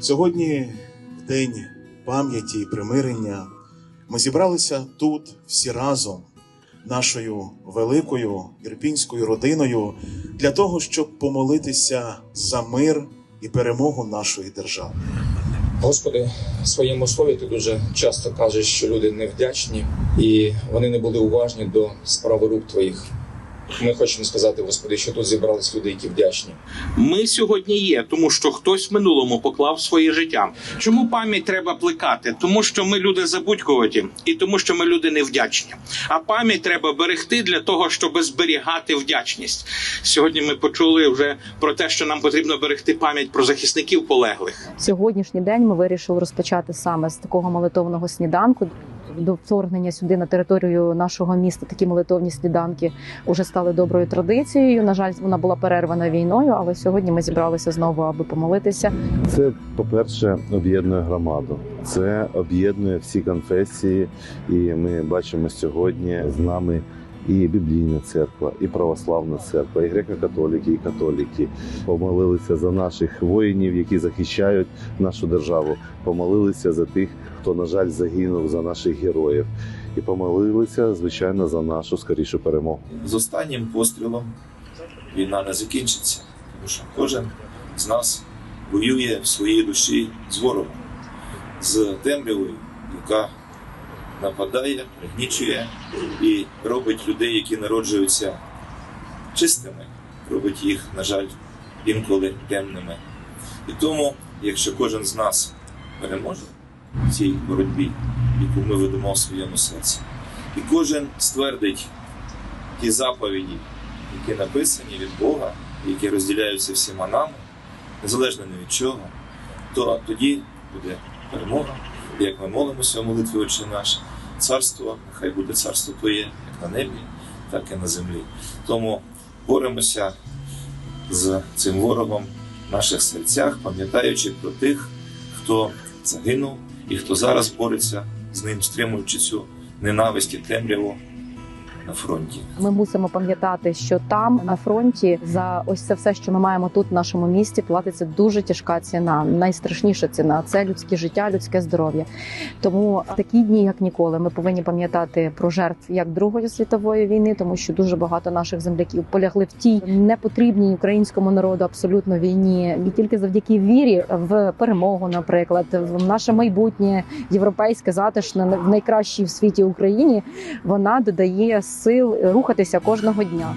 Сьогодні, день пам'яті і примирення, ми зібралися тут всі разом, нашою великою ірпінською родиною, для того, щоб помолитися за мир і перемогу нашої держави. Господи, в своєму слові ти дуже часто кажеш, що люди невдячні і вони не були уважні до справи рук твоїх. Ми хочемо сказати, Господи, що тут зібрались люди, які вдячні. Ми сьогодні є, тому що хтось в минулому поклав своє життя. Чому пам'ять треба плекати? Тому що ми люди забудькуваті, і тому, що ми люди невдячні. А пам'ять треба берегти для того, щоб зберігати вдячність. Сьогодні ми почули вже про те, що нам потрібно берегти пам'ять про захисників полеглих. Сьогоднішній день ми вирішили розпочати саме з такого молитовного сніданку. До вторгнення сюди на територію нашого міста такі молитовні сніданки вже стали доброю традицією. На жаль, вона була перервана війною, але сьогодні ми зібралися знову, аби помолитися. Це, по-перше, об'єднує громаду. Це об'єднує всі конфесії, і ми бачимо сьогодні з нами і біблійна церква, і православна церква, і греко-католики, і католики. Помолилися за наших воїнів, які захищають нашу державу. Помолилися за тих, хто, на жаль, загинув за наших героїв. І помолилися, звичайно, за нашу скорішу перемогу. з останнім пострілом війна не закінчиться, тому що кожен з нас воює в своїй душі з ворогом, з темрявою, яка нападає, пригнічує і робить людей, які народжуються чистими, робить їх, на жаль, інколи темними. І тому, якщо кожен з нас переможе в цій боротьбі, яку ми ведемо в своєму серці, і кожен ствердить ті заповіді, які написані від Бога, які розділяються всіма нами, незалежно ні від чого, то тоді буде перемога. Як ми молимося в молитві Отче наш, царство, нехай буде царство Твоє, як на небі, так і на землі. Тому боремося з цим ворогом в наших серцях, пам'ятаючи про тих, хто загинув і хто зараз бореться з ним, стримуючи цю ненависть і темряву на фронті. Ми мусимо пам'ятати, що там на фронті за ось це все, що ми маємо тут в нашому місті, платиться дуже тяжка ціна. Найстрашніша ціна це людське життя, людське здоров'я. Тому в такі дні, як ніколи, ми повинні пам'ятати про жертв як Другої світової війни, тому що дуже багато наших земляків полягли в тій непотрібній українському народу абсолютно війні. І тільки завдяки вірі в перемогу, наприклад, в наше майбутнє європейське затишне в найкращій в світі Україні, вона додає сил рухатися кожного дня.